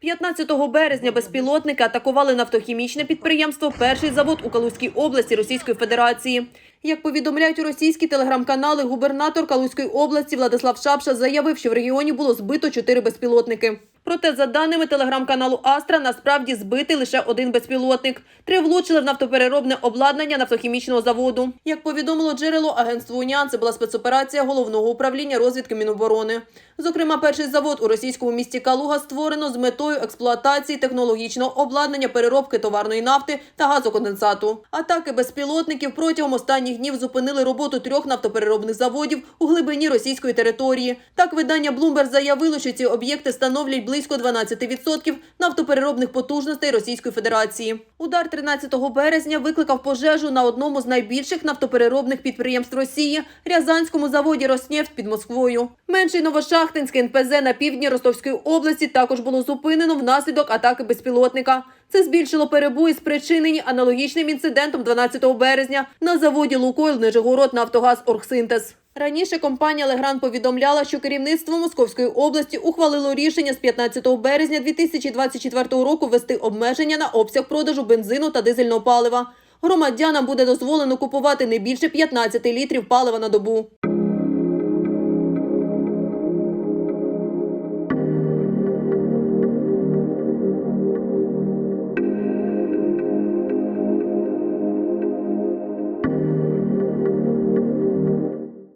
15 березня безпілотники атакували нафтохімічне підприємство Перший завод у Калузькій області Російської Федерації. Як повідомляють російські телеграм-канали, губернатор Калузької області Владислав Шапша заявив, що в регіоні було збито чотири безпілотники. Проте, за даними телеграм-каналу Астра, насправді збитий лише один безпілотник. Три влучили в нафтопереробне обладнання нафтохімічного заводу. Як повідомило джерело агентство Уніан, це була спецоперація головного управління розвідки Міноборони. Зокрема, перший завод у російському місті Калуга створено з метою експлуатації технологічного обладнання переробки товарної нафти та газоконденсату. Атаки безпілотників протягом останніх днів зупинили роботу трьох нафтопереробних заводів у глибині російської території. Так, видання Bloomberg заявило, що ці об'єкти становлять близько 12% нафтопереробних потужностей Російської Федерації. Удар 13 березня викликав пожежу на одному з найбільших нафтопереробних підприємств Росії Рязанському заводі Роснефть під Москвою. Менший Новошахтинське НПЗ на півдні Ростовської області також було зупинено внаслідок атаки безпілотника. Це збільшило перебої, спричинені аналогічним інцидентом 12 березня на заводі Лукойл Нижегород Нафтогаз Оргсинтез. Раніше компанія Легран повідомляла, що керівництво Московської області ухвалило рішення з 15 березня 2024 року ввести обмеження на обсяг продажу бензину та дизельного палива. Громадянам буде дозволено купувати не більше 15 літрів палива на добу.